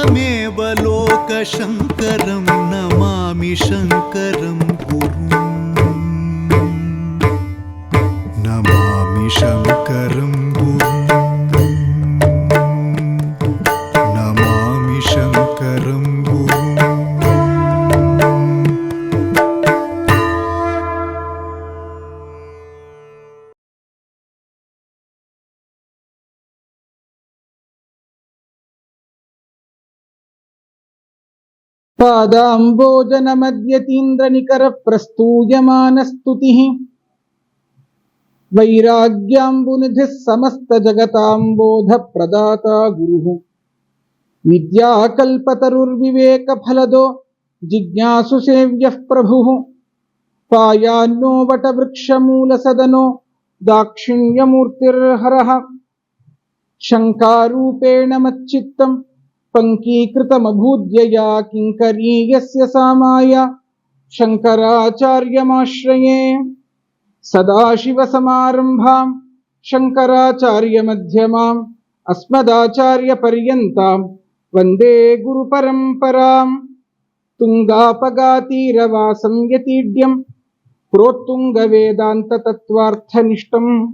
त्वमेव लोकशङ्करं नमामि शङ्करं नमामि शङ्करं पादाम्बोजनमद्यतीन्द्रनिकरप्रस्तूयमानस्तुतिः वैराग्याम्बुनिधिः समस्तजगताम्बोधप्रदाता गुरुः। विद्याकल्पतरुर्विवेकफलदो जिज्ञासुसेव्यः प्रभुः। पायान्नो वटवृक्षमूलसदनो दाक्षिण्यमूर्तिर्हरः। शङ्कारूपेण मच्चित्तम् पङ्कीकृतमभूद्यया किङ्करी यस्य सामाय शङ्कराचार्यमाश्रये। सदाशिवसमारम्भाम् शङ्कराचार्यमध्यमाम् अस्मदाचार्यपर्यन्ताम् वंदे गुरुपरम्पराम्। तुङ्गापगातीरवासं यतीड्यम् प्रोत्तुङ्गवेदान्ततत्त्वार्थनिष्ठम्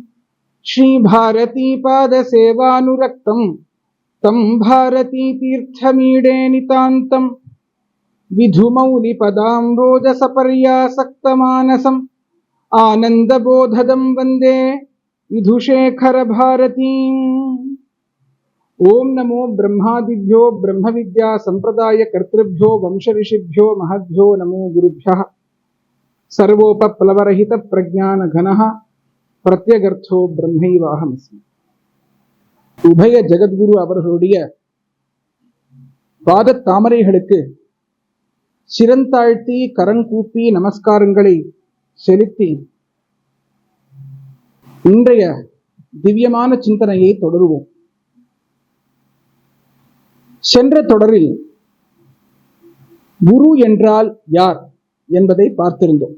श्रीभारतीपादसेवानुरक्तम्। तम तं भारतीतीर्थमीडे नितान्तं विधुमौलिपदाम्बोजसपर्यासक्तमानसम् आनन्दबोधदं वंदे विधुशेखरभारतीम् ॐ नमो ब्रह्मादिभ्यो ब्रह्मविद्यासम्प्रदायकर्तृभ्यो वंशऋषिभ्यो महद्भ्यो नमो गुरुभ्यः। सर्वोपप्लवरहितप्रज्ञानघनः प्रत्यगर्थो ब्रह्मैवाहमस्मि। உபய ஜெகத்குரு அவர்களுடைய பாத தாமரைகளுக்கு சிறந்தாழ்த்தி கரண் கூப்பி நமஸ்காரங்களை செலுத்தி இன்றைய திவ்யமான சிந்தனையை தொடருவோம். சென்ற தொடரில் குரு என்றால் யார் என்பதை பார்த்திருந்தோம்.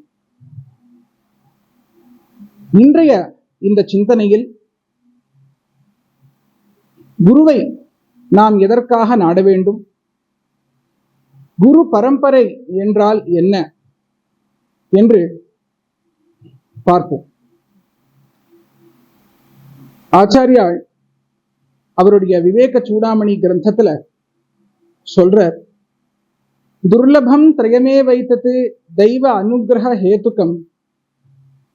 இன்றைய இந்த சிந்தனையில் குருவை நாம் எதற்காக நாட வேண்டும்? குரு பரம்பரை என்றால் என்ன? என்று பார்ப்போம். ஆச்சாரியாள் அவருடைய விவேக சூடாமணி கிரந்தத்துல சொல்ற துர்லபம் திரயமே வைத்தது தெய்வ அனுகிரக ஹேத்துக்கம்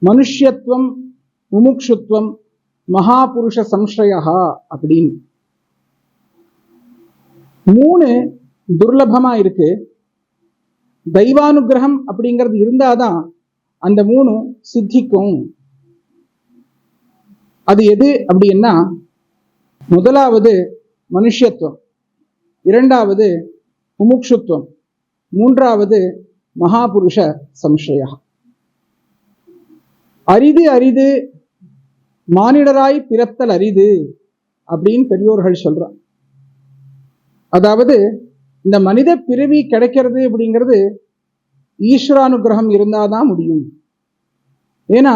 மனுஷ்யத்துவம் முமுக்ஷுத்வம் மகாபுருஷ சம்ஸ்ரயா அப்படின்னு. மூணு துர்லபமா இருக்கு. தெய்வானுகிரகம் அப்படிங்கிறது இருந்தாதான் அந்த மூணு சித்திக்கும். அது எது அப்படின்னா முதலாவது மனுஷத்துவம் இரண்டாவது முமுக்ஷுத்வம் மூன்றாவது மகாபுருஷ சம்ஸ்ரயா அரிது அரிது மானிடராய் பிறத்தல் அரிது அப்படின்னு பெரியோர்கள் சொல்றான் அதாவது இந்த மனித பிறவி கிடைக்கிறது அப்படிங்கிறது ஈஸ்வரானுகிரகம் இருந்தாதான் முடியும். ஏன்னா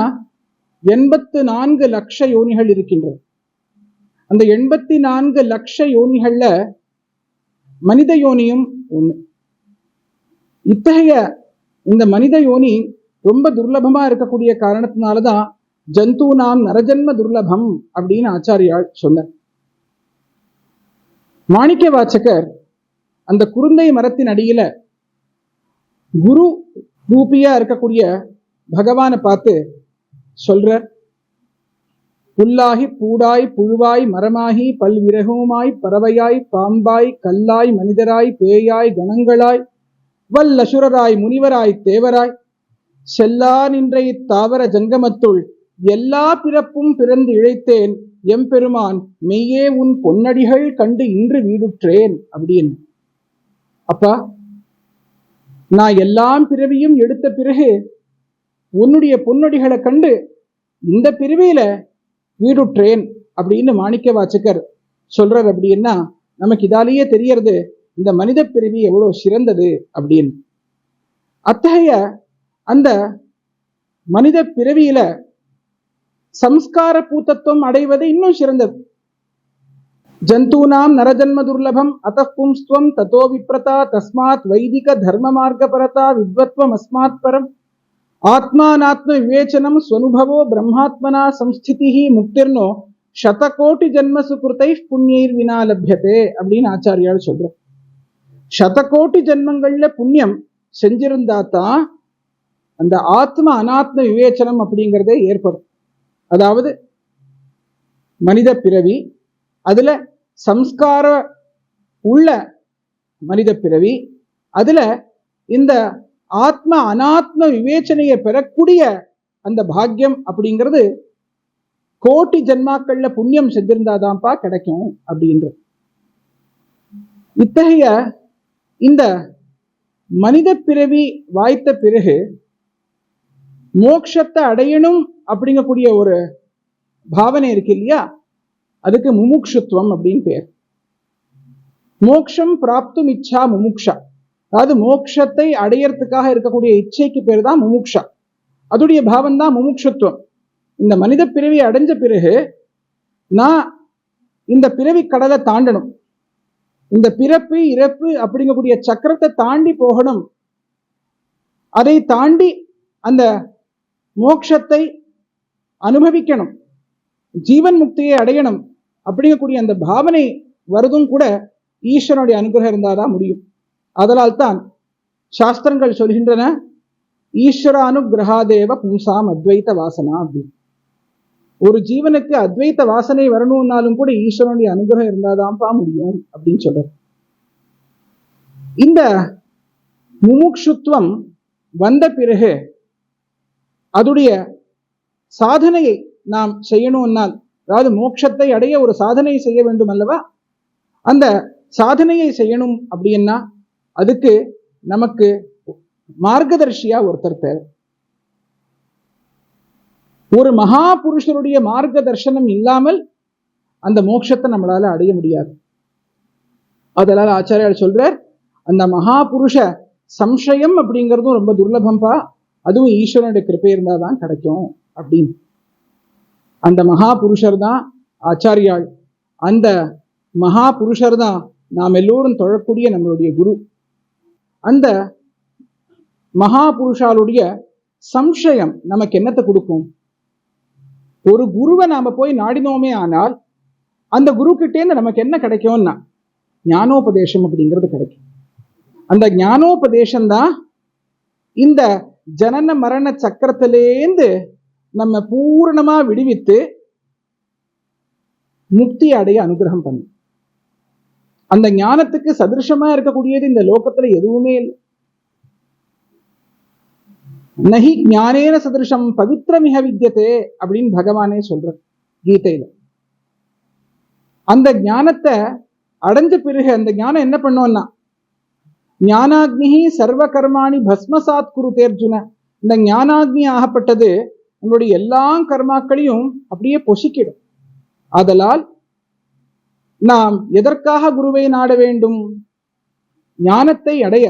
எண்பத்து நான்கு லட்ச யோனிகள் இருக்கின்றது. அந்த எண்பத்தி நான்கு லட்ச யோனிகள்ல மனித யோனியும் ஒண்ணு. இத்தகைய இந்த மனித யோனி ரொம்ப துர்லபமா இருக்கக்கூடிய காரணத்தினாலதான் ஜந்து நாம் நரஜன்ம துர்லபம் அப்படின்னு ஆச்சாரியால் சொன்னார். மாணிக்க வாச்சகர் அந்த குருந்தை மரத்தின் அடியில குரு ரூபியா இருக்கக்கூடிய பகவானை பார்த்து சொல்ற புல்லாகி பூடாய் புழுவாய் மரமாகி பல்விரகமாய் பறவையாய் பாம்பாய் கல்லாய் மனிதராய் பேயாய் கணங்களாய் வல்லசுரராய் முனிவராய் தேவராய் செல்லா நின்ற இத்தாவர ஜங்கமத்துள் எல்லா பிறப்பும் பிறந்து இழைத்தேன் எம்பெருமான் மெய்யே உன் பொன்னடிகள் கண்டு இன்று வீடுற்றேன் அப்படின்னு. அப்பா நான் எல்லாம் பிறவியும் எடுத்த பிறகு உன்னுடைய பொன்னடிகளை கண்டு இந்த பிறவியில வீடுற்றேன் அப்படின்னு மாணிக்க வாச்சகர் சொல்றார் அப்படின்னா நமக்கு இதாலேயே தெரியறது இந்த மனித பிறவி எவ்வளவு சிறந்தது அப்படின்னு. அத்தகைய அந்த மனித பிறவியில சம்ஸ்கார பூத்தத்துவம் அடைவது இன்னும் சிறந்தது. ஜந்தூனாம் நரஜன்ம துர்லபம் அத்தः தத்தோ விப்ரதா தஸ்மாத் வைதிக தர்ம மார்க்க பரதா வித்வத்வம் அஸ்மாத் பரம். ஆத்மானாத்ம விவேச்சனம் ஸ்வனுபவோ பிரம்மாத்மனா சம்ஸ்திதி முக்திர்னோ சதகோட்டி ஜன்மசு கிருத்தை புண்ணியர் வினா லபியதே அப்படின்னு ஆச்சாரியால் சொல்ற சதகோட்டி ஜென்மங்கள்ல புண்ணியம் செஞ்சிருந்தா தான் அந்த ஆத்ம அனாத்ம விவேச்சனம் அப்படிங்கிறதே ஏற்படும். அதாவது மனித பிறவி அதுல சம்ஸ்கார உள்ள மனித பிறவி அதுல இந்த ஆத்ம அனாத்ம விவேச்சனையை பெறக்கூடிய அந்த பாக்கியம் அப்படிங்கிறது கோட்டி ஜென்மாக்கள்ல புண்ணியம் செஞ்சிருந்தாதான்ப்பா கிடைக்கும் அப்படின்றது. இத்தகைய இந்த மனித பிறவி வாய்த்த பிறகு மோட்சத்தை அடையணும் அப்படிங்கக்கூடிய ஒரு பாவனை இருக்கு இல்லையா? அதுக்கு முமுக்ஷுத்துவம் அப்படின்னு பேர். மோக்ஷம் பிராப்தும் இச்சா முமுக்ஷா. அதாவது மோக்ஷத்தை அடையறதுக்காக இருக்கக்கூடிய இச்சைக்கு பேர் தான் முமுக்ஷா. அதுடைய பாவம் தான் முமுக்ஷத்துவம். இந்த மனித பிறவி அடைஞ்ச பிறகு நான் இந்த பிறவி கடலை தாண்டணும். இந்த பிறப்பு இறப்பு அப்படிங்கக்கூடிய சக்கரத்தை தாண்டி போகணும். அதை தாண்டி அந்த மோட்சத்தை அனுபவிக்கணும். ஜீவன் முக்தியை அடையணும் அப்படிங்கக்கூடிய அந்த பாவனை வருதும் கூட ஈஸ்வரனுடைய அனுகிரகம் இருந்தாதான் முடியும். அதனால் தான் சாஸ்திரங்கள் சொல்கின்றன ஈஸ்வர அனுகிரகாதேவ பும்சாம் அத்வைத வாசனா அப்படின்னு. ஒரு ஜீவனுக்கு அத்வைத்த வாசனை வரணும்னாலும் கூட ஈஸ்வரனுடைய அனுகிரகம் இருந்தாதான்ப்பா முடியும் அப்படின்னு சொல்றார். இந்த முமுக்ஷுத்வம் வந்த பிறகு அதுடைய சாதனையை நாம் செய்யணும்னால் அதாவது மோட்சத்தை அடைய ஒரு சாதனையை செய்ய வேண்டும் அல்லவா? அந்த சாதனையை செய்யணும் அப்படின்னா அதுக்கு நமக்கு மார்க்கதர்ஷியா ஒருத்தர் தேவை. ஒரு மகா புருஷருடைய மார்க்க தர்சனம் இல்லாமல் அந்த மோட்சத்தை நம்மளால அடைய முடியாது. அதனால ஆச்சாரியார் சொல்றார் அந்த மகா புருஷ சம்சயம் அப்படிங்கிறதும் ரொம்ப துர்லபம்பா அதுவும் ஈஸ்வரனுடைய கிருப்பை இருந்தால் தான் கிடைக்கும். அப்படின்னு. அந்த மகா புருஷர் தான் ஆச்சாரியாள். அந்த மகா புருஷர் தான் நாம் எல்லோரும் தொழக்கூடிய நம்மளுடைய குரு. அந்த மகா புருஷாளுடைய சம்சயம் நமக்கு என்னத்தை கொடுக்கும்? ஒரு குருவை நாம போய் நாடினோமே ஆனால் அந்த குரு கிட்டேருந்து நமக்கு என்ன கிடைக்கும்னா ஞானோபதேசம் அப்படிங்கிறது கிடைக்கும். அந்த ஞானோபதேசம் தான் இந்த ஜனன மரண சக்கரத்திலேந்து நம்ம பூரணமா விடுவித்து முக்தி அடைய அனுகிரகம் பண்ணும் அந்த ஞானத்துக்கு சதிருஷமா இருக்கக்கூடியது இந்த லோகத்துல எதுவுமே இல்லை. நகி ஞானேன சதிருஷம் பவித்திரமிக வித்தியதே அப்படின்னு பகவானே சொல்ற கீதையில. அந்த ஞானத்தை அடைஞ்ச பிறகு அந்த ஞானம் என்ன பண்ணுவோம்னா ஞானாக்னி சர்வ கர்மாணி பஸ்மசாத் குரு தேர்ஜுன இந்த ஞானாக்னி ஆகப்பட்டது உன்னுடைய எல்லா கர்மாக்களையும் அப்படியே பொசிக்கிடும். ஆதலால் நாம் எதற்காக குருவை நாட வேண்டும்? ஞானத்தை அடைய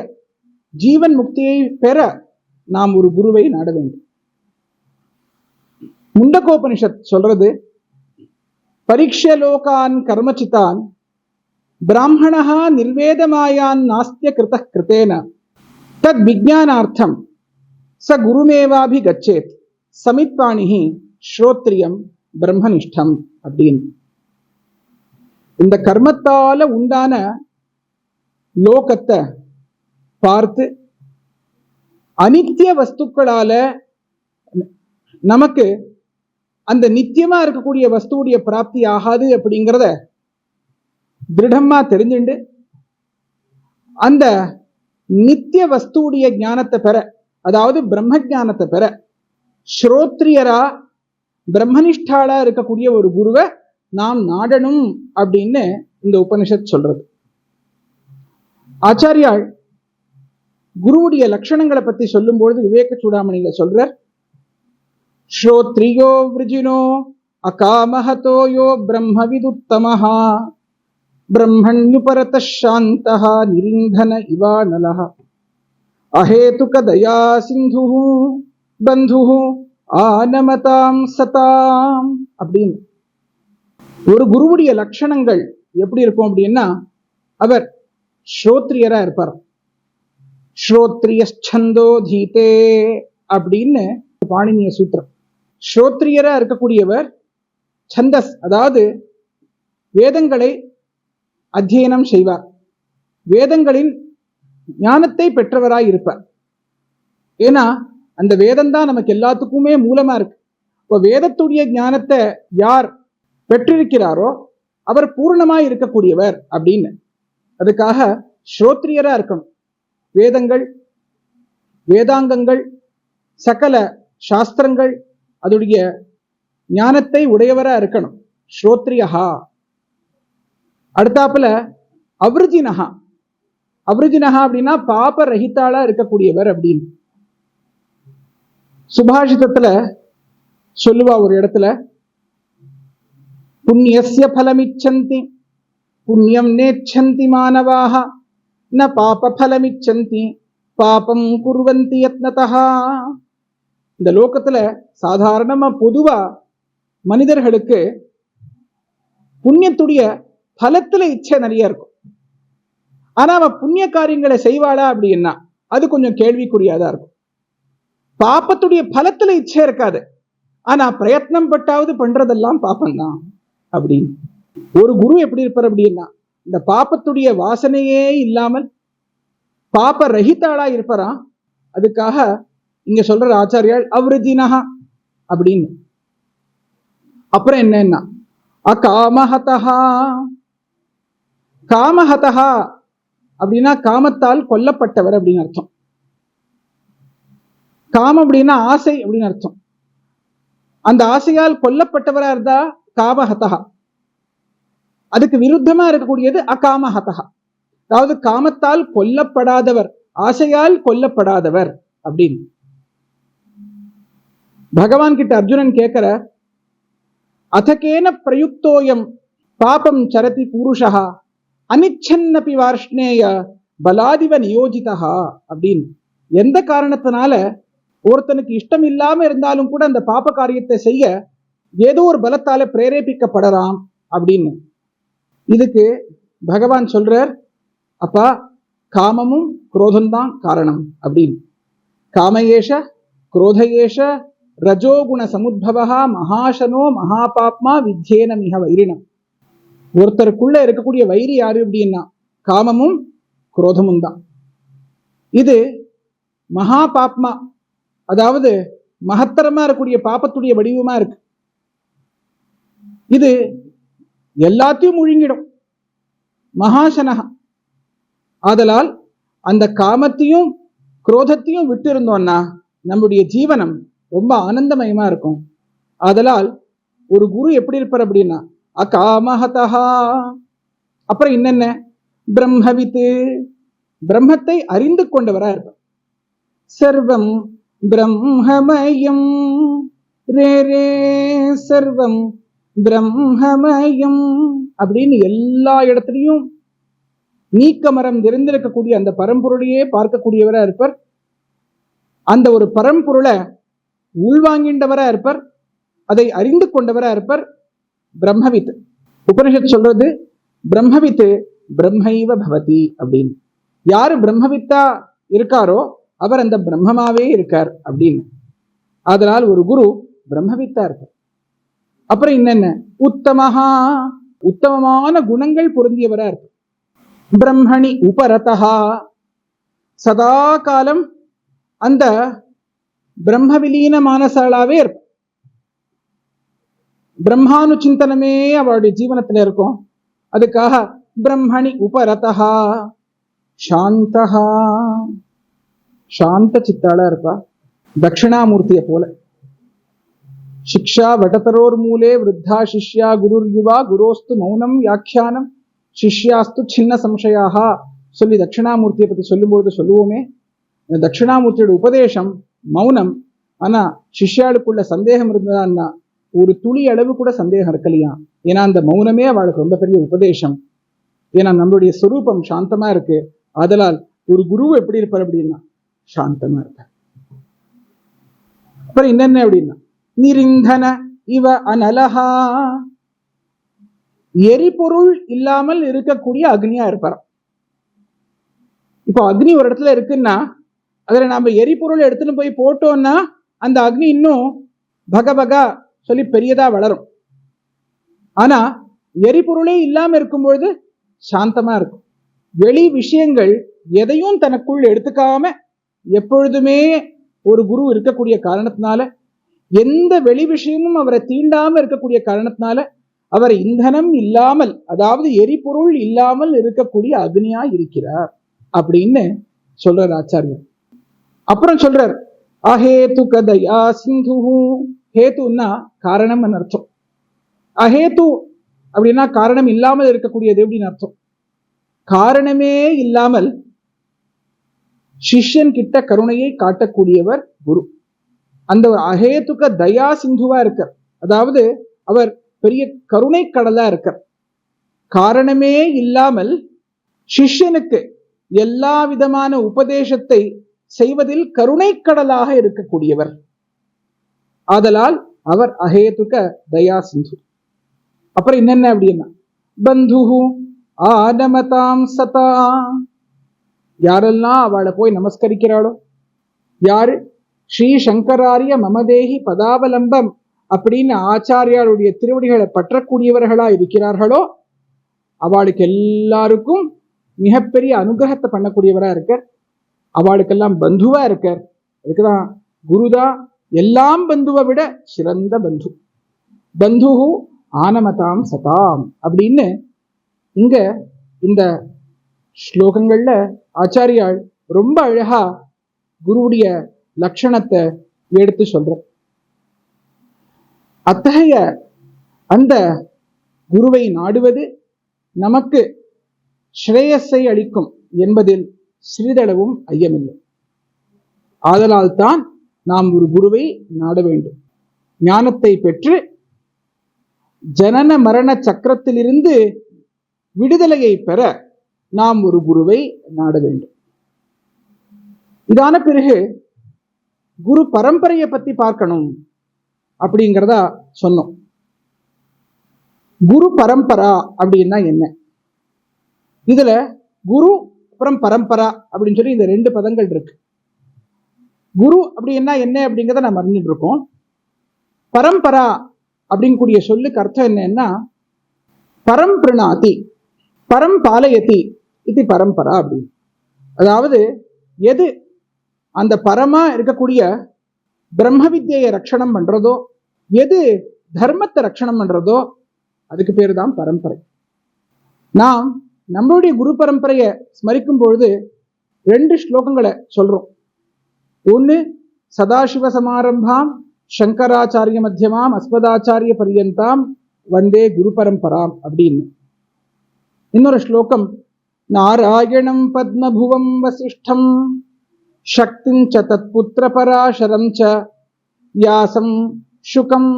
ஜீவன் முக்தியை பெற நாம் ஒரு குருவை நாட வேண்டும். முண்டகோபனிஷத் சொல்றது பரீட்சலோகான் கர்மச்சிதான் பிராமணா நிர்வேதமாயான் நாஸ்திய கிருத கிருத்தேன தத் விஜானார்த்தம் ச குருமேவாபி கச்சேத் சமித்வாணிஹி ஸ்ரோத்ரியம் பிரம்மனிஷ்டம் அப்படின்னு. இந்த கர்மத்தால உண்டான லோகத்தை பார்த்து அனித்திய வஸ்துக்களால நமக்கு அந்த நித்தியமா இருக்கக்கூடிய வஸ்துவுடைய பிராப்தி ஆகாது அப்படிங்கிறத திருடமா தெரிஞ்சுண்டு அந்த நித்திய வஸ்துவுடைய ஞானத்தை பெற அதாவது பிரம்ம ஞானத்தை பெற ஸ்ரோத்ரியரா பிரம்மனிஷ்டாளா இருக்கக்கூடிய ஒரு குருவை நாம் நாடணும் அப்படின்னு இந்த உபனிஷத் சொல்றது. ஆச்சாரியாள் குருவுடைய லட்சணங்களை பத்தி சொல்லும்பொழுது விவேக சூடாமணியில சொல்றார் ஸ்ரோத்ரியோ விருஜினோ அகாமஹதோ யோ பிரம்மவிதுத்தமஹா பிரம்மண்யுபரத சாந்தா நிரிந்தன நலஹா அஹேதுக தயா சிந்து பந்து ஆனமதாம் சதாம் அப்படின்னு. ஒரு குருவுடைய லட்சணங்கள் எப்படி இருக்கும் அப்படின்னா அவர் ஸ்ரோத்ரியரா இருப்பார். ஸ்ரோத்ரியச்சந்தோ தீதே அப்படின்னு பாணினிய சூத்திரம். ஸ்ரோத்ரியரா இருக்கக்கூடியவர் சந்தஸ் அதாவது வேதங்களை அத்தியனம் செய்வார். வேதங்களின் ஞானத்தை பெற்றவராய் இருப்பார். ஏன்னா அந்த வேதம் தான் நமக்கு எல்லாத்துக்குமே மூலமா இருக்கு. இப்போ வேதத்துடைய ஞானத்தை யார் பெற்றிருக்கிறாரோ அவர் பூர்ணமாய் இருக்கக்கூடியவர் அப்படின்னு. அதுக்காக ஸ்ரோத்ரியரா இருக்கணும். வேதங்கள் வேதாங்கங்கள் சகல சாஸ்திரங்கள் அதோடைய ஞானத்தை உடையவரா இருக்கணும். ஸ்ரோத்ரியஹா. அடுத்தாப்புல அவ்ருஜினஹா. அவ்ருஜினஹா அப்படின்னா பாப ரஹித்தாளா இருக்கக்கூடியவர் அப்படின்னு. சுபாஷிதத்துல சொல்லுவா ஒரு இடத்துல புண்ணியசிய பலமிச்சந்தி புண்ணியம் நேச்சந்தி மாணவாக ந பாப பலமிச்சந்தி பாபம் குர்வந்தி யத்னதா. இந்த லோகத்துல சாதாரணமா பொதுவா மனிதர்களுக்கு புண்ணியத்துடைய பலத்துல இச்சை நிறைய இருக்கும். ஆனா அவன் புண்ணிய காரியங்களை செய்வாளா அப்படின்னா அது கொஞ்சம் கேள்விக்குறியாதான் இருக்கும். பாப்பத்துடைய பலத்துல இச்சை இருக்காது. ஆனா பிரயத்னம் பட்டாவது பண்றதெல்லாம் பாப்பம்தான் அப்படின்னு. ஒரு குரு எப்படி இருப்பார் அப்படின்னா இந்த பாப்பத்துடைய வாசனையே இல்லாமல் பாப்ப ரஹிதாளா இருப்பாராம் அதுக்காக இங்க சொல்ற ஆச்சாரியால் அவ்ரஜினஹா அப்படின்னு. அப்புறம் என்னன்னா அகாமஹதஹா காமஹதஹா அப்படின்னா காமத்தால் கொல்லப்பட்டவர் அப்படின்னு அர்த்தம். காமம் அப்படின்னா ஆசை அப்படின்னு அர்த்தம். அந்த ஆசையால் கொல்லப்பட்டவரா இருந்தா காமஹதஹா. அதுக்கு விருத்தமா இருக்கக்கூடியது அகாமஹதா அதாவது காமத்தால் கொல்லப்படாதவர் ஆசையால் கொல்லப்படாதவர் அப்படின்னு. பகவான் கிட்ட அர்ஜுனன் கேட்கிற அதகேன பிரயுக்தோயம் பாபம் சரதி பூருஷா அனிச்சன்னபி வார்ஷ்ணேய பலாதிவ நியோஜிதா அப்படின்னு. எந்த காரணத்தினால ஒருத்தனுக்கு இஷ்டம் இல்லாம இருந்தாலும் கூட அந்த பாப்ப காரியத்தை செய்ய ஏதோ ஒரு பலத்தால பிரேரேபிக்கப்படலாம் அப்படின்னு. இதுக்கு பகவான் சொல்றார் அப்பா காமமும் குரோதம்தான் காரணம் அப்படின்னு. காமயேஷ குரோதயேஷ ரஜோகுண சமுத்பவா மகாசனோ மகாபாப்மா வித்யேன மிக வைரினம். ஒருத்தருக்குள்ள இருக்கக்கூடிய வைரி யாரு அப்படின்னா காமமும் குரோதமும் தான் இது மகா பாப்மா அதாவது மகத்தரமா இருக்கக்கூடிய பாப்பத்துடைய வடிவமா இருக்கு. இது எல்லாத்தையும் முழுங்கிடும். மகாசனகா ஆதலால் அந்த காமத்தையும் குரோதத்தையும் விட்டு இருந்தோம்னா நம்முடைய ஜீவனம் ரொம்ப ஆனந்தமயமா இருக்கும். ஆதலால் ஒரு குரு எப்படி இருப்பார் அப்படின்னா அகாமஹதா அப்புறம் என்னென்ன பிரம்மவித்து. பிரம்மத்தை அறிந்து கொண்டவரா இருப்பார். சர்வம் பிரம்மமயம் ரே ரே சர்வம் பிரம்மமயம் அப்படின்னு எல்லா இடத்துலையும் நீக்கமரம் நிறைந்திருக்கக்கூடிய அந்த பரம்பொருளையே பார்க்கக்கூடியவரா இருப்பார். அந்த ஒரு பரம்பொருளை உள்வாங்கின்றவரா இருப்பார். அதை அறிந்து கொண்டவரா இருப்பார் பிரம்மவித். உபனிஷத் சொல்றது பிரம்மவித் பிரம்மைவ பவதி அப்படின்னு. யாரு பிரம்மவித்தா இருக்காரோ அவர் அந்த பிரம்மமாவே இருக்கார் அப்படின்னு. அதனால் ஒரு குரு பிரம்மவித்தா இருக்கார். அப்புறம் என்னென்ன உத்தமஹா உத்தமமான குணங்கள் பொருந்தியவரா இருக்கு பிரம்மணி உபரதா சதா காலம் அந்த பிரம்மவிலீன மானசாலாவே இருப்பார். பிரம்மானு சிந்தனமே அவளுடைய ஜீவனத்துல இருக்கும். அதுக்காக பிரம்மணி உபரதா சாந்தஹா. சாந்த சித்தாளா இருப்பா தட்சிணாமூர்த்தியை போல சிக்ஷா வடதரோர் மூலே விருத்தா சிஷ்யா குருர் யுவா குரோஸ்து மௌனம் வியாக்கியானம் சிஷ்யாஸ்து சின்ன சம்சயாக சொல்லி தட்சிணாமூர்த்தியை பத்தி சொல்லும்போது சொல்லுவோமே. இந்த தட்சிணாமூர்த்தியோட உபதேசம் மௌனம் ஆனா சிஷ்யாளுக்குள்ள சந்தேகம் இருந்ததான்னா ஒரு துளி அளவு கூட சந்தேகம் இருக்கலையா ஏன்னா அந்த மௌனமே அவளுக்கு ரொம்ப பெரிய உபதேசம் ஏன்னா நம்மளுடைய சுரூபம் சாந்தமா இருக்கு ஆதலால் ஒரு குரு எப்படி இருப்பார் அப்படின்னா சாந்தமா இருப்பார் அப்புறம் என்னென்ன அப்படின்னா நிரிந்தன இவ அனலஹா எரிபொருள் இல்லாமல் இருக்கக்கூடிய அக்னியா இருப்பாராம் இப்போ அக்னி ஒரு இடத்துல இருக்குன்னா அதுல நாம எரிபொருள் எடுத்துன்னு போய் போட்டோம்னா அந்த அக்னி இன்னும் பகபகா சொல்லி பெரியதா வளரும் ஆனா எரிபொருளே இல்லாம இருக்கும்பொழுது சாந்தமா இருக்கும் வெளி விஷயங்கள் எதையும் தனக்குள் எடுத்துக்காம எப்பொழுதுமே ஒரு குரு இருக்கக்கூடிய காரணத்தினால எந்த வெளி விஷயமும் அவரை தீண்டாம இருக்கக்கூடிய காரணத்தினால அவர் இந்தனம் இல்லாமல் அதாவது எரிபொருள் இல்லாமல் இருக்கக்கூடிய அக்னியா இருக்கிறார் அப்படின்னு சொல்றார் ஆச்சாரியர். அப்புறம் சொல்றார் அஹேது கதையா சிந்து ஹேத்துன்னா காரணம்னு அர்த்தம். அஹேத்து அப்படின்னா காரணம் இல்லாமல் இருக்கக்கூடியது அப்படின்னு அர்த்தம். காரணமே இல்லாமல் சிஷ்யன் கிட்ட கருணையை காட்டக்கூடியவர் குரு. அந்த அஹேத்துக்க தயா சிந்துவா இருக்கார். அதாவது அவர் பெரிய கருணை கடலா இருக்கார். காரணமே இல்லாமல் சிஷ்யனுக்கு எல்லா விதமான உபதேசத்தை செய்வதில் கருணை கடலாக இருக்கக்கூடியவர். ஆதலால் அவர் அஹேதுக தயா சிந்து. அப்புறம் என்னென்ன அப்படின்னா பந்து ஆனமதாம் சதா யாரெல்லாம் அவளை போய் நமஸ்கரிக்கிறாளோ? யாரு? ஸ்ரீ சங்கராரிய மமதேகி பதாவலம்பம் அப்படின்னு ஆச்சாரியாருடைய திருவடிகளை பற்றக்கூடியவர்களா இருக்கிறார்களோ அவளுக்கு எல்லாருக்கும் மிகப்பெரிய அனுகிரகத்தை பண்ணக்கூடியவரா இருக்கார். அவளுக்கெல்லாம் பந்துவா இருக்கார். அதுக்குதான் குருதான் எல்லாம் பந்துவை விட சிறந்த பந்து. பந்து ஆனமதாம் சதாம் அப்படின்னு இங்க இந்த ஸ்லோகங்கள்ல ஆச்சாரியால் ரொம்ப அழகா குருவுடைய லட்சணத்தை எடுத்து சொல்ற அத்தகைய அந்த குருவை நாடுவது நமக்கு ஸ்ரேயஸை அளிக்கும் என்பதில் சிறிதளவும் ஐயமில்லை. ஆதலால் தான் நாம் ஒரு குருவை நாட வேண்டும். ஞானத்தை பெற்று ஜனன மரண சக்கரத்திலிருந்து விடுதலையை பெற நாம் ஒரு குருவை நாட வேண்டும். இதான பிறகு குரு பரம்பரையை பத்தி பார்க்கணும் அப்படிங்கிறதா சொன்னோம். குரு பரம்பரா அப்படின்னா என்ன? இதுல குரு அப்புறம் பரம்பரா அப்படின்னு சொல்லி இந்த ரெண்டு பதங்கள் இருக்கு. குரு அப்படின்னா என்ன அப்படிங்கிறத நம்ம அறிஞ்சிட்டு இருக்கோம். பரம்பரா அப்படிங்கக்கூடிய சொல்லுக்கு அர்த்தம் என்னன்னா பரம் பிரணாதி பரம் பாலயதி இது பரம்பரா அப்படின்னு அதாவது எது அந்த பரமா இருக்கக்கூடிய பிரம்ம வித்தியை ரட்சணம் பண்றதோ எது தர்மத்தை ரட்சணம் பண்றதோ அதுக்கு பேர் தான் பரம்பரை. நாம் நம்மளுடைய குரு பரம்பரையை ஸ்மரிக்கும் பொழுது ரெண்டு ஸ்லோகங்களை சொல்றோம். ஒன்று சதாசிவ சமாரம்பாம் சங்கராச்சாரிய மத்தியமாம் அஸ்மதாச்சாரிய பரியந்தாம் வந்தே குரு பரம்பராம் அப்படின்னு. இன்னொரு ஸ்லோகம் நாராயணம் பத்மபுவம் வசிஷ்டம் சக்திஞ்ச தத்புத்திர பராசரம் ச வியாசம் சுகம்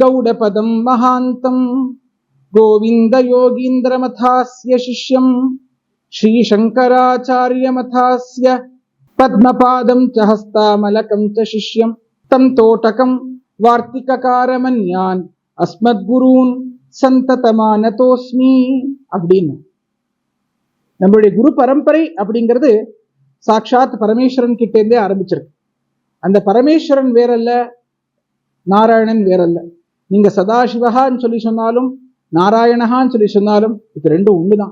கௌடபதம் மகாந்தம் கோவிந்த யோகீந்திரமதாஸ்ய சிஷ்யம் श्रीशङ्कराचार्यमथास्य पद्मपादं च हस्तामलकं च शिष्यं तं तोटकं வார்த்திககாரமன்யான் அஸ்மத்குரூன் சந்ததமானதோஸ்மி அப்படின்னு நம்மளுடைய குரு பரம்பரை அப்படிங்கிறது சாட்சாத் பரமேஸ்வரன் கிட்டேருந்தே ஆரம்பிச்சிருக்கு. அந்த பரமேஸ்வரன் வேறல்ல நாராயணன் வேறல்ல. நீங்க சதாசிவகான்னு சொல்லி சொன்னாலும் நாராயணகான்னு சொல்லி சொன்னாலும் இது ரெண்டும் ஒண்ணுதான்.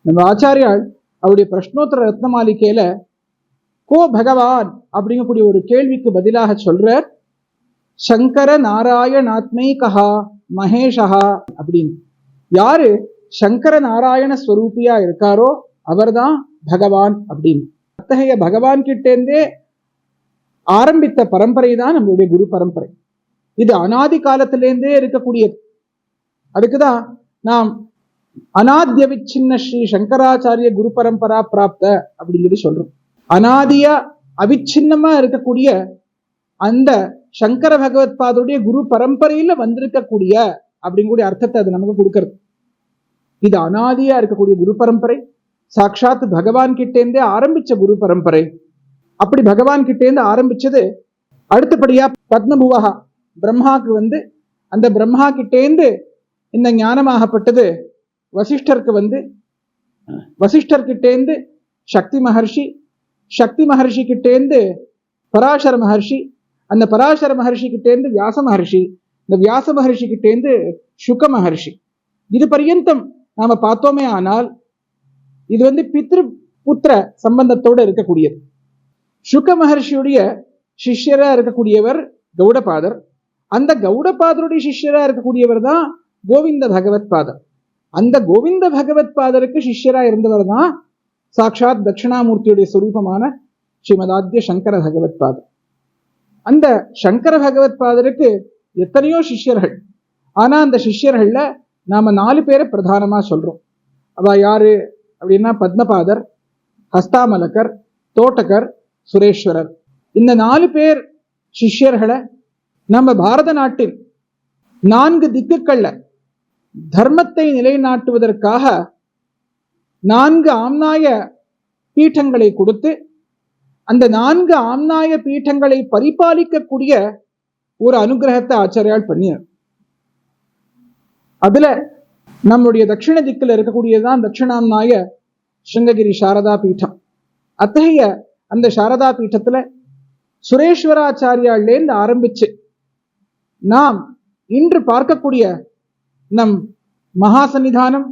நம்ம ஆச்சாரியால் அவருடைய பிரஷ்னோத்தர ரத்ன மாளிகையில கோ பகவான் அப்படிங்கக்கூடிய ஒரு கேள்விக்கு பதிலாக சொல்றார் சங்கர நாராயணாத்மைகா மகேஷா அப்படின்னு. யாரு? சங்கர நாராயண ஸ்வரூபியா இருக்காரோ அவர்தான் பகவான் அப்படின்னு. அத்தகைய பகவான் கிட்டேருந்தே ஆரம்பித்த பரம்பரை தான் நம்மளுடைய குரு பரம்பரை. இது அனாதி காலத்திலேருந்தே இருக்கக்கூடியது. அதுக்குதான் நாம் அநாத்திய விச்சின்ன ஸ்ரீ சங்கராச்சாரிய குரு பரம்பரா பிராப்த அப்படின்னு சொல்லி சொல்றோம். அனாதியா அவிச்சின்னமா இருக்கக்கூடிய அந்த சங்கர பகவத் பாதருடைய குரு பரம்பரையில வந்திருக்கக்கூடிய அப்படிங்கக்கூடிய அர்த்தத்தை அது நமக்கு கொடுக்கறது. இது அனாதியா இருக்கக்கூடிய குரு பரம்பரை. சாட்சாத் பகவான் கிட்டேருந்தே ஆரம்பிச்ச குரு பரம்பரை. அப்படி பகவான் கிட்டேருந்து ஆரம்பிச்சது அடுத்தபடியா பத்மபுவகா. பிரம்மாக்கு வந்து அந்த பிரம்மா கிட்டேந்து இந்த ஞானமாகப்பட்டது. வசிஷ்டருக்கு வந்து வசிஷ்டர்கிட்டேந்து சக்தி மகர்ஷி சக்தி மகர்ஷி கிட்டேந்து பராசர மகர்ஷி அந்த பராசர மகர்ஷி கிட்டேந்து வியாச மகர்ஷி இந்த வியாச மகர்ஷி கிட்டேந்து சுக மகர்ஷி. இது பர்யந்தம். நாம பார்த்தோமே ஆனால் இது வந்து பித்ரு புத்திர சம்பந்தத்தோடு இருக்கக்கூடியது. சுக மகர்ஷியுடைய சிஷ்யரா இருக்கக்கூடியவர் கௌடபாதர். அந்த கௌடபாதருடைய சிஷ்யரா இருக்கக்கூடியவர் தான் கோவிந்த பகவத் பாதர். அந்த கோவிந்த பகவத் பாதருக்கு சிஷ்யரா இருந்தவர் தான் சாட்சாத் தட்சிணாமூர்த்தியுடைய சுரூபமான ஸ்ரீமதாத்திய சங்கர பகவத் பாதர். அந்த சங்கர பகவத் பாதருக்கு எத்தனையோ சிஷ்யர்கள். ஆனா அந்த சிஷ்யர்கள்ல நாம நாலு பேரை பிரதானமாக சொல்றோம். அவள் யாரு அப்படின்னா பத்மபாதர் ஹஸ்தாமலக்கர் தோட்டக்கர் சுரேஸ்வரர். இந்த நாலு பேர் சிஷ்யர்களை நம்ம பாரத நாட்டின் நான்கு திக்குகள்ல தர்மத்தை நிலைநாட்டுவதற்காக நான்கு ஆம்நாய பீட்டங்களை கொடுத்து அந்த நான்கு ஆம்நாய பீட்டங்களை பரிபாலிக்கக்கூடிய ஒரு அனுகிரகத்தை ஆச்சாரியால் பண்ணினார். அதுல நம்முடைய தட்சிண திக்கில் இருக்கக்கூடியதுதான் தட்சிணாம்நாய சிருங்ககிரி சாரதா பீட்டம். அத்தகைய அந்த சாரதா பீட்டத்துல சுரேஸ்வராச்சாரியாலேருந்து ஆரம்பிச்சு நாம் இன்று பார்க்கக்கூடிய நம் மகா சன்னிதானம்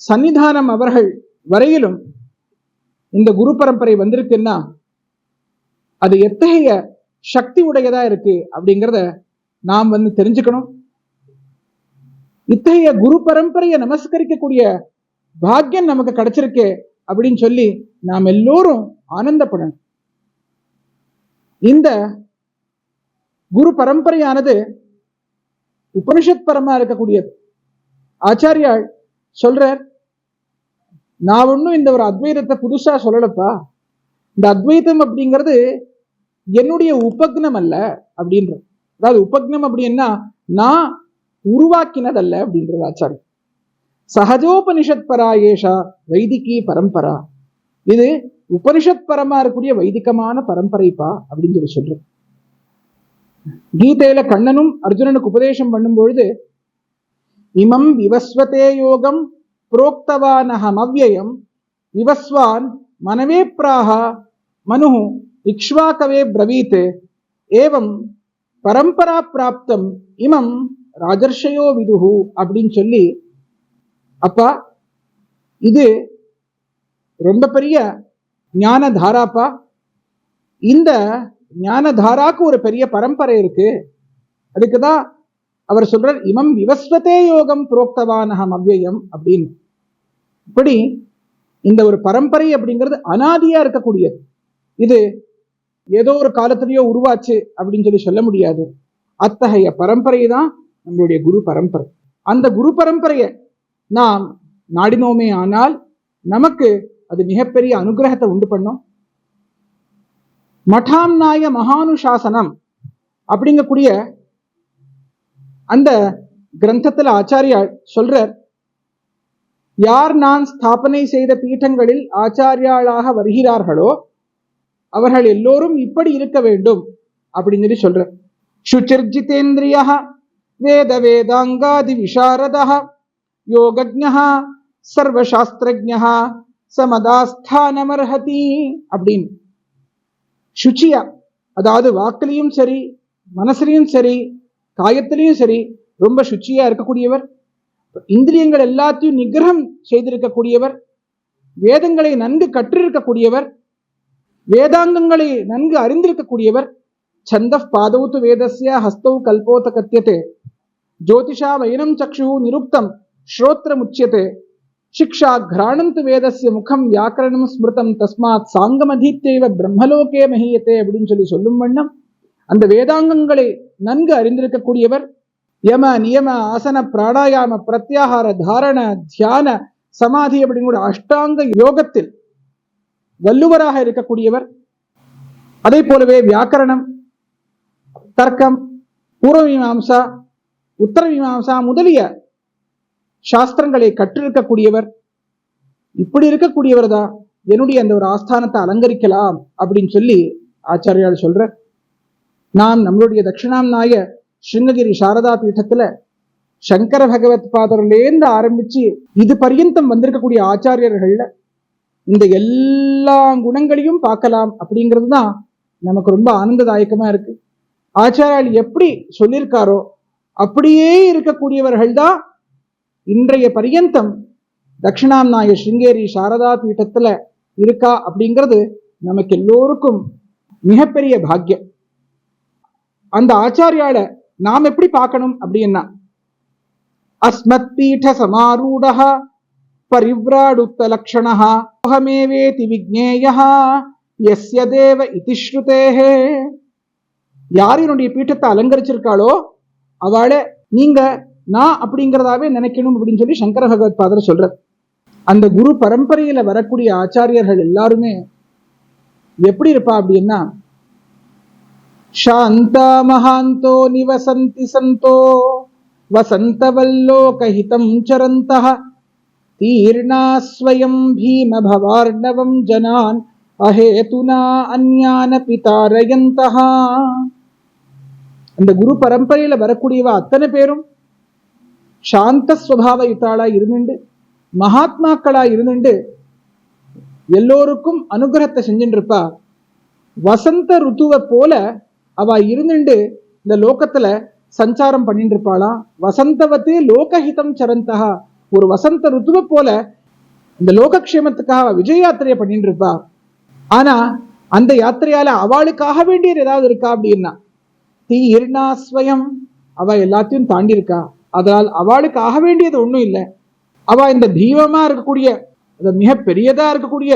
சன்னிதானம் அவர்கள் வரையிலும் இந்த குரு பரம்பரை வந்திருக்குன்னா அது எத்தகைய சக்தி உடையதா இருக்கு அப்படிங்கிறத நாம் வந்து தெரிஞ்சுக்கணும். இத்தகைய குரு பரம்பரையை நமஸ்கரிக்கக்கூடிய பாக்கியம் நமக்கு கிடைச்சிருக்கு அப்படின்னு சொல்லி நாம் எல்லோரும் ஆனந்தப்படணும். இந்த குரு பரம்பரையானது உபனிஷத் பரமா இருக்கக்கூடியது. ஆச்சாரியாள் சொல்றார் நான் ஒன்றும் இந்த ஒரு அத்வைதத்தை புதுசா சொல்லலப்பா. இந்த அத்வைதம் அப்படிங்கிறது என்னுடைய உபக்னம் அல்ல அப்படின்ற அதாவது உபக்னம் அப்படின்னா நான் உருவாக்கினதல்ல அப்படின்றது ஆச்சாரம். சகஜோபனிஷத் பரா ஏஷா வைதிகி பரம்பரா. இது உபனிஷத் பரமா இருக்கக்கூடிய வைதிகமான பரம்பரைப்பா அப்படின்னு சொல்லி சொல்றது. கீதையில கண்ணனும் அர்ஜுனனுக்கு உபதேசம் பண்ணும் பொழுது இமம் விவஸ்வதே யோகம் புரோக்தவானகம் அவ்வயம் விவஸ்வான் மனவே பிராகா மனு இக்ஷ்வாகவே பிரவீத் ஏவம் பரம்பரா பிராப்தம் இமம் ராஜர்ஷயோ விதுகு அப்படின்னு சொல்லி அப்பா இது ரொம்ப பெரிய ஞான தாராப்பா இந்த ஞான தாராக்கு ஒரு பெரிய பரம்பரை இருக்கு. அதுக்குதான் அவர் சொல்றார் இமம் விவஸ்வதே யோகம் புரோக்தவானகம் அவ்வயம் அப்படின்னு. இப்படி இந்த ஒரு பரம்பரை அப்படிங்கிறது அனாதியா இருக்கக்கூடியது. இது ஏதோ ஒரு காலத்திலேயோ உருவாச்சு அப்படின்னு சொல்லி சொல்ல முடியாது. அத்தகைய பரம்பரை தான் நம்மளுடைய குரு பரம்பரை. அந்த குரு பரம்பரையை நாம் நாடினோமே ஆனால் நமக்கு அது மிகப்பெரிய அனுகிரகத்தை உண்டு பண்ணும். மட்டாம்நாய மகானுசாசனம் அப்படிங்கக்கூடிய அந்த கிரந்தத்துல ஆச்சாரியா சொல்றார் யார் நான் ஸ்தாபனை செய்த பீட்டங்களில் ஆச்சாரியாளாக வருகிறார்களோ அவர்கள் எல்லோரும் இப்படி இருக்க வேண்டும் அப்படின்னு சொல்லி சொல்றார். சுச்சிர்ஜிதேந்திரியா வேத வேதாங்காதி விசாரதா யோகஜா சர்வசாஸ்திரஜா சமதாஸ்தானமர்ஹதி அப்படின்னு. சுச்சியா அதாவது வாக்குலையும் சரி மனசுலையும் சரி காயத்திலையும் சரி ரொம்ப சுச்சியா இருக்கக்கூடியவர் இந்திரியங்கள் எல்லாத்தையும் நிகிரகம் செய்திருக்கக்கூடியவர் வேதங்களை நன்கு கற்றிருக்கக்கூடியவர் வேதாங்கங்களை நன்கு அறிந்திருக்கக்கூடியவர் சந்த पादौ तु वेदस्य हस्तौ कल्पोत कथ्यते வைனம் चक्षुः निरुक्तं श्रोत्रमुच्यते। शिक्षा घ्राणं तु वेदस्य முகம் व्याकरणं ஸ்மிருதம் தஸ்மாத் சாங்கமதீத்தேவ பிரம்மலோகே மகியத்தே அப்படின்னு சொல்லி சொல்லும் வண்ணம் அந்த வேதாங்கங்களை நன்கு அறிந்திருக்கக்கூடியவர் யம நியம ஆசன பிராணாயாம பிரத்யாகார தாரண தியான சமாதி அப்படிங்கிற அஷ்டாங்க யோகத்தில் வல்லுவராக இருக்கக்கூடியவர். அதே போலவே வியாக்கரணம் தர்க்கம் பூர்வ மீமாம்சா உத்தர மீமாம்சா முதலிய சாஸ்திரங்களை கற்றிருக்கக்கூடியவர். இப்படி இருக்கக்கூடியவர் தான் என்னுடைய அந்த ஒரு ஆஸ்தானத்தை அலங்கரிக்கலாம் அப்படின்னு சொல்லி ஆச்சாரியால் சொல்ற. நாம் நம்மளுடைய தட்சிணாம்நாய ஸ்ருங்ககிரி சாரதா பீட்டத்துல சங்கர பகவத் பாதர்லேருந்து ஆரம்பிச்சு இது பர்யந்தம் வந்திருக்கக்கூடிய ஆச்சாரியர்கள்ல இந்த எல்லா குணங்களையும் பார்க்கலாம் அப்படிங்கிறது தான் நமக்கு ரொம்ப ஆனந்ததாயகமா இருக்கு. ஆச்சாரியால் எப்படி சொல்லியிருக்காரோ அப்படியே இருக்கக்கூடியவர்கள் தான் இன்றைய பரியந்தம். தட்சிணாம்நாய சிங்கேரி சாரதா பீட்டத்துல இருக்கா அப்படிங்கிறது நமக்கு எல்லோருக்கும் மிகப்பெரிய பாக்கியம். அந்த ஆச்சாரியால நாம் எப்படி பார்க்கணும் அப்படின்னா அஸ்மத் பீட சமாரூடா பரிவ்ராடுத்த லக்ஷண அகமேவேதி விக்னேயா எஸ்ய தேவ இதி ஸ்ருதேஹே யார் என்னுடைய பீட்டத்தை அலங்கரிச்சிருக்காளோ அவளை நீங்க நான் அப்படிங்கிறதாவே நினைக்கணும் அப்படின்னு சொல்லி சங்கர பகவத் பாதர் சொல்றார். அந்த குரு பரம்பரையில வரக்கூடிய ஆச்சாரியர்கள் எல்லாருமே எப்படி இருப்பா அப்படின்னா சாந்தா மகாந்தோ நிவசந்தி சந்தோ வசந்தவல்லோகஹிதம் சரந்தः தீர்ணா ஸ்வயம் பீம பவார்ணவம் ஜனான் அஹேதுனா அந்யான தாரயந்தः அந்த குரு பரம்பரையில வரக்கூடியவா அத்தனை பேரும் சாந்த ஸ்வபாவ யுத்தாளா இருந்துண்டு மகாத்மாக்களா இருந்துண்டு எல்லோருக்கும் அனுகிரகத்தை செஞ்சுட்டு வசந்த ருத்துவை போல அவ இருந்துண்டு இந்த லோகத்துல சஞ்சாரம் பண்ணிட்டு இருப்பாளாம் வசந்தவத்தே லோகஹிதம் சரந்தா ஒரு வசந்த ருத்துவை போல இந்த லோகக்ஷேமத்துக்காக அவ விஜய யாத்திரையை பண்ணிட்டு இருப்பா ஆனா அந்த யாத்திரையால அவளுக்காக வேண்டியது ஏதாவது இருக்கா அப்படின்னா தீர்ணாஸ்வயம் அவ எல்லாத்தையும் தாண்டி இருக்கா அதனால் அவளுக்கு ஆக வேண்டியது ஒன்றும் இல்லை. அவ இந்த பீவமாக இருக்கக்கூடிய அந்த மிக பெரியதா இருக்கக்கூடிய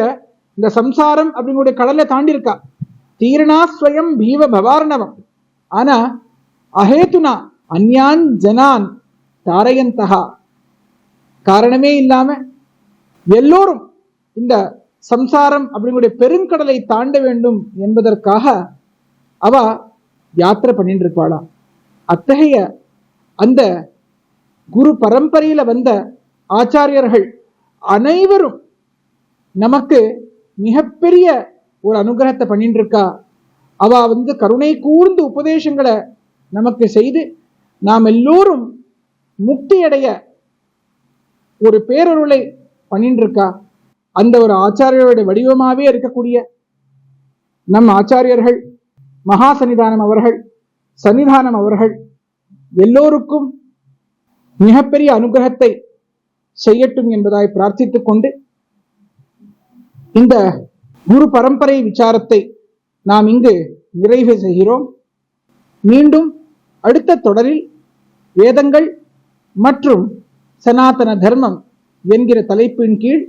இந்த சம்சாரம் அப்படிங்கக்கூடிய கடலை தாண்டி இருக்கா தீரணா ஸ்வயம் பீவ பவாரணவம். ஆனா அஹேத்துனா அந்யான் ஜனான் தாரயந்தகா காரணமே இல்லாம எல்லோரும் இந்த சம்சாரம் அப்படிங்கக்கூடிய பெருங்கடலை தாண்ட வேண்டும் என்பதற்காக அவ யாத்திரை பண்ணிட்டு இருப்பாளாம் அத்தகைய அந்த குரு பரம்பரையில வந்த ஆச்சாரியர்கள் அனைவரும் நமக்கு மிகப்பெரிய ஒரு அனுகிரகத்தை பண்ணிட்டு இருக்கா? அவ வந்து கருணை கூர்ந்து உபதேசங்களை நமக்கு செய்து நாம் எல்லோரும் முக்தி அடைய ஒரு பேரருளை பண்ணிட்டு இருக்கா? அந்த ஒரு ஆச்சாரியருடைய வடிவமாவே இருக்கக்கூடிய நம் ஆச்சாரியர்கள் மகா சன்னிதானம் அவர்கள் சன்னிதானம் அவர்கள் எல்லோருக்கும் மிகப்பெரிய அனுகிரகத்தை செய்யட்டும் என்பதாய் பிரார்த்தித்துக் கொண்டு இந்த குரு பரம்பரை விசாரத்தை நாம் இங்கு நிறைவு செய்கிறோம். மீண்டும் அடுத்த தொடரில் வேதங்கள் மற்றும் சனாதன தர்மம் என்கிற தலைப்பின் கீழ்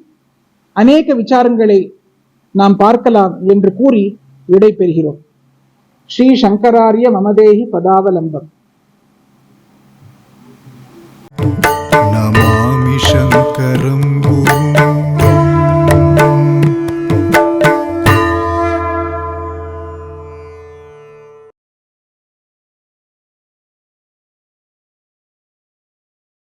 அநேக விசாரங்களை நாம் பார்க்கலாம் என்று கூறி விடை பெறுகிறோம் ஸ்ரீ சங்கராரிய மமதேகி பதாவலம்பம். நமாமி சங்கரம்